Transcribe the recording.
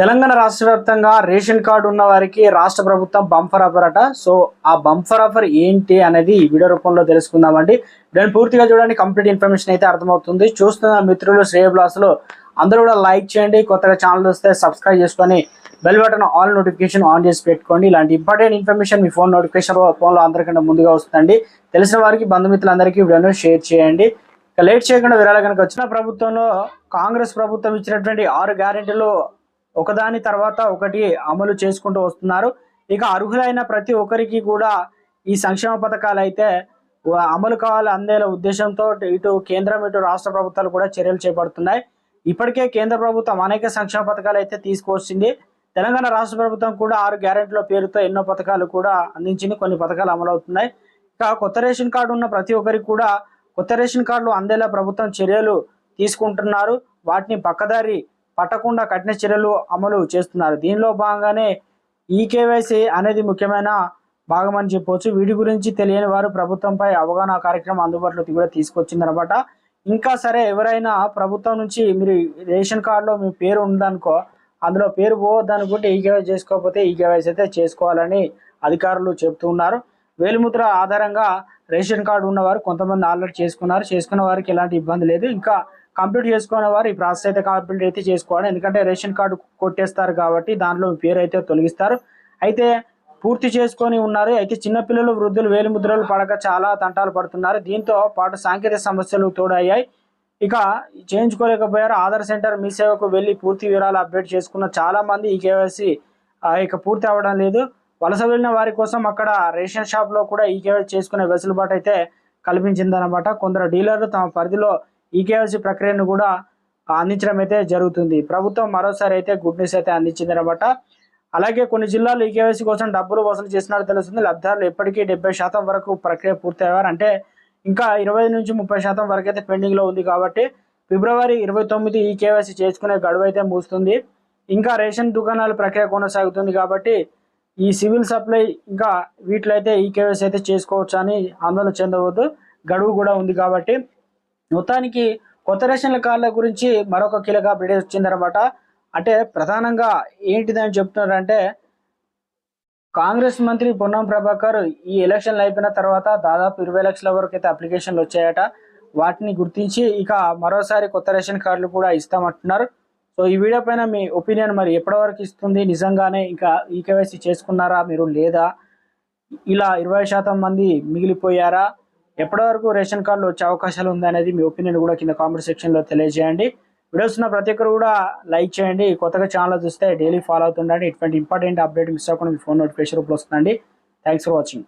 తెలంగాణ రాష్ట్ర వ్యాప్తంగా ration card ఉన్న వారికి రాష్ట్ర ప్రభుత్వం బంఫర్ ఆఫర్ అట. సో ఆ బంఫర్ ఆఫర్ ఏంటి అనేది ఈ వీడియో రూపంలో తెలుసుకుందామండి. దాన్ని పూర్తిగా చూడండి కంప్లీట్ ఇన్ఫర్మేషన్ అయితే అర్థమవుతుంది. చూస్తున్న మిత్రులు శ్రేయబ్లాస్లో అందరూ కూడా లైక్ చేయండి. కొత్తగా ఛానల్ వస్తే సబ్స్క్రైబ్ చేసుకొని bell button all notification on చేసి పెట్టుకోండి. ఇలాంటి ఇంపార్టెంట్ ఇన్ఫర్మేషన్ మీ ఫోన్ నోటిఫికేషన్ ఫోన్లో అందరికంటే ముందుగా వస్తుందండి. తెలిసిన వారికి బంధుమిత్రులందరికీ వీడియోను షేర్ చేయండి. లేట్ చేయకుండా విరాళ కనుక వచ్చిన ప్రభుత్వంలో కాంగ్రెస్ ప్రభుత్వం ఇచ్చినటువంటి ఆరు గ్యారెంటీలు ఒకదాని తర్వాత ఒకటి అమలు చేసుకుంటూ వస్తున్నారు. ఇక అర్హులైన ప్రతి ఒక్కరికి కూడా ఈ సంక్షేమ పథకాలు అయితే అమలు కావాలి అందేల ఉద్దేశంతో ఇటు కేంద్రం ఇటు రాష్ట్ర ప్రభుత్వాలు కూడా చర్యలు చేపడుతున్నాయి. ఇప్పటికే కేంద్ర ప్రభుత్వం అనేక సంక్షేమ పథకాలు అయితే తీసుకొచ్చింది. తెలంగాణ రాష్ట్ర ప్రభుత్వం కూడా ఆరు గ్యారెంటీల పేరుతో ఎన్నో పథకాలు కూడా అందించింది. కొన్ని పథకాలు అమలు అవుతున్నాయి. ఇక కొత్త రేషన్ కార్డు ఉన్న ప్రతి ఒక్కరికి కూడా కొత్త రేషన్ కార్డులు అందేలా ప్రభుత్వం చర్యలు తీసుకుంటున్నారు. వాటిని పక్కదారి పట్టకుండా కఠిన చర్యలు అమలు చేస్తున్నారు. దీనిలో భాగంగానే ఈ కేవైసీ అనేది ముఖ్యమైన భాగమని చెప్పవచ్చు వీటి గురించి తెలియని వారు ప్రభుత్వంపై అవగాహన కార్యక్రమం అందుబాటులోకి కూడా తీసుకొచ్చిందనమాట. ఇంకా సరే ఎవరైనా ప్రభుత్వం నుంచి మీరు రేషన్ కార్డులో మీ పేరు ఉందనుకో అందులో పేరు పోవద్దు అనుకుంటే ఈ కేవైసీ చేసుకోకపోతే ఈ కేవైసీ అయితే చేసుకోవాలని అధికారులు చెబుతున్నారు వేలిముద్ర ఆధారంగా రేషన్ కార్డు ఉన్నవారు కొంతమంది ఆల్రెడీ చేసుకున్నారు. చేసుకున్న వారికి ఎలాంటి ఇబ్బంది లేదు. ఇంకా కంప్లీట్ చేసుకునే వారు ఈ ప్రాసెస్ అయితే కంప్లీట్ అయితే చేసుకోవాలి. ఎందుకంటే రేషన్ కార్డు కొట్టేస్తారు కాబట్టి దాంట్లో మీ పేరు అయితే తొలగిస్తారు. అయితే పూర్తి చేసుకొని ఉన్నారు. అయితే చిన్నపిల్లలు వృద్ధులు వేలిముద్రలు పడక చాలా తంటాలు పడుతున్నారు. దీంతో పాటు సాంకేతిక సమస్యలు తోడయ్యాయి. ఇక చేయించుకోలేకపోయారు. ఆధార్ సెంటర్ మీ సేవకు వెళ్ళి పూర్తి వివరాలు అప్డేట్ చేసుకున్న చాలా మంది ఈ కేవైసీ ఇక పూర్తి అవ్వడం లేదు. వలస వెళ్ళిన వారి కోసం అక్కడ రేషన్ షాప్లో కూడా ఈ కేవైసీ చేసుకునే వెసులుబాటు అయితే కల్పించిందనమాట కొందరు డీలర్లు తమ పరిధిలో ఈ కేవైసీ ప్రక్రియను కూడా అందించడం అయితే జరుగుతుంది. ప్రభుత్వం మరోసారి అయితే గుడ్ న్యూస్ అయితే అందించిందనమాట. అలాగే కొన్ని జిల్లాలు ఈ కేవైసీ కోసం డబ్బులు వసూలు చేసినట్టు తెలుస్తుంది. లబ్ధిదారులు ఎప్పటికీ డెబ్బై శాతం వరకు ప్రక్రియ పూర్తయ్యారు. అంటే ఇంకా ఇరవై నుంచి ముప్పై శాతం వరకు అయితే పెండింగ్లో ఉంది కాబట్టి ఫిబ్రవరి ఇరవై తొమ్మిది ఈ కేవైసీ చేసుకునే గడువు అయితే ముగుస్తుంది. ఇంకా రేషన్ దుకాణాల ప్రక్రియ కొనసాగుతుంది కాబట్టి ఈ సివిల్ సప్లై ఇంకా వీటిలో అయితే ఈ కేవైసీ అయితే చేసుకోవచ్చు అని ఆందోళన చెందవద్దు. గడువు కూడా ఉంది కాబట్టి మొత్తానికి కొత్త రేషన్ల కార్డుల గురించి మరొక కీలక అప్డేట్ వచ్చిందనమాట. అంటే ప్రధానంగా ఏంటిదని చెప్తున్నారంటే కాంగ్రెస్ మంత్రి పొన్నం ప్రభాకర్ ఈ ఎలక్షన్లు అయిపోయిన తర్వాత దాదాపు ఇరవై లక్షల వరకు అయితే అప్లికేషన్లు వచ్చాయట. వాటిని గుర్తించి ఇక మరోసారి కొత్త రేషన్ కార్డులు కూడా ఇస్తామంటున్నారు. సో ఈ వీడియో పైన మీ ఒపీనియన్ మరి ఎప్పటి వరకు ఇస్తుంది? నిజంగానే ఇంకా ఈ కేవైసీ చేసుకున్నారా? మీరు లేదా? ఇలా ఇరవై శాతం మంది మిగిలిపోయారా? ఎప్పటి వరకు రేషన్ కార్డులు వచ్చే అవకాశాలు ఉంది అనేది మీ ఒపీనియన్ కూడా కింద కామెంట్ సెక్షన్లో తెలియజేయండి. వీడియోస్ ఉన్న ప్రతి ఒక్కరు కూడా లైక్ చేయండి. కొత్తగా ఛానల్ చూస్తే డైలీ ఫాలో అవుతుండండి. ఇటువంటి ఇంపార్టెంట్ అప్డేట్ మిస్ అవ్వకుండా మీ ఫోన్ నోటిఫికేషన్ రూపంలో వస్తుందండి. Thanks for watching